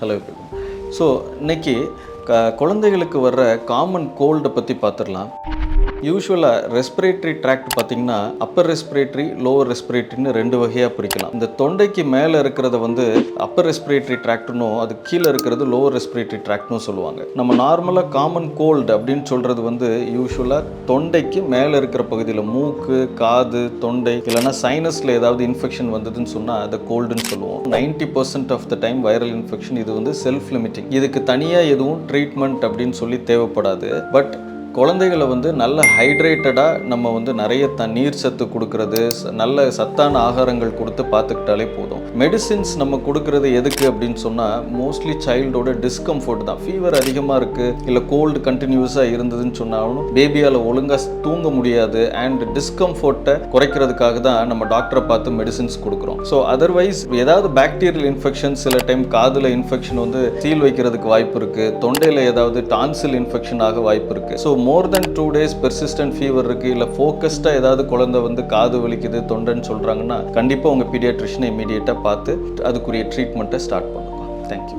Hello so இன்னைக்கு க குழந்தைகளுக்கு வர்ற காமன் கோல்டை பற்றி பார்த்துடலாம் யூஸ்வலாக ரெஸ்பிரேட்டரி ட்ராக்ட் பார்த்தீங்கன்னா அப்பர் ரெஸ்பிரேட்டரி லோவர் ரெஸ்பிரேட்டரின்னு ரெண்டு வகையாக பிரிக்கலாம். இந்த தொண்டைக்கு மேலே இருக்கிறத வந்து அப்பர் ரெஸ்பிரேட்டரி ட்ராக்ட்னும் அது கீழே இருக்கிறது லோவர் ரெஸ்பிரேட்டரி ட்ராக்ட்னு சொல்லுவாங்க. நம்ம நார்மலாக காமன் கோல்டு அப்படின்னு சொல்கிறது வந்து யூஸ்வலாக தொண்டைக்கு மேலே இருக்கிற பகுதியில் மூக்கு காது தொண்டை இல்லைன்னா சைனஸில் ஏதாவது இன்ஃபெக்ஷன் வந்ததுன்னு சொன்னால் அதை கோல்டுன்னு சொல்லுவோம். Ninety percent of the time viral infection இது வந்து செல்ஃப் லிமிட்டிங் இதுக்கு தனியாக எதுவும் ட்ரீட்மெண்ட் அப்படின்னு சொல்லி தேவைப்படாது. பட் குழந்தைகளை வந்து நல்ல ஹைட்ரேட்டடாக நம்ம வந்து நிறைய த நீர் சத்து கொடுக்கறது நல்ல சத்தான ஆகாரங்கள் கொடுத்து பார்த்துக்கிட்டாலே போதும். மெடிசின்ஸ் நம்ம கொடுக்கறது எதுக்கு அப்படின்னு சொன்னால் மோஸ்ட்லி சைல்டோட டிஸ்கம்ஃபர்ட் தான். ஃபீவர் அதிகமாக இருக்குது இல்லை கோல்டு கண்டினியூஸாக இருந்ததுன்னு சொன்னாலும் பேபியால் ஒழுங்காக தூங்க முடியாது அண்ட் டிஸ்கம்ஃபர்ட்டை குறைக்கிறதுக்காக தான் நம்ம டாக்டரை பார்த்து மெடிசின்ஸ் கொடுக்குறோம். ஸோ அதர்வைஸ் ஏதாவது பாக்டீரியல் இன்ஃபெக்ஷன் சில டைம் காதில் இன்ஃபெக்ஷன் வந்து சீல் வைக்கிறதுக்கு வாய்ப்பு இருக்குது தொண்டையில் ஏதாவது டான்சில் இன்ஃபெக்ஷன் ஆக வாய்ப்பு இருக்குது so more then two days persistent fever இருக்குது இல்லை ஃபோக்கஸ்டாக ஏதாவது குழந்தை வந்து காது வலிக்குது தொண்டைன்னு சொல்கிறாங்கன்னா கண்டிப்பாக உங்கள் பீடியாட்ரிஷனை இமீடியட்டாக பார்த்து அதுக்குரிய ட்ரீட்மெண்ட்டை ஸ்டார்ட் பண்ணுங்க. தேங்க்யூ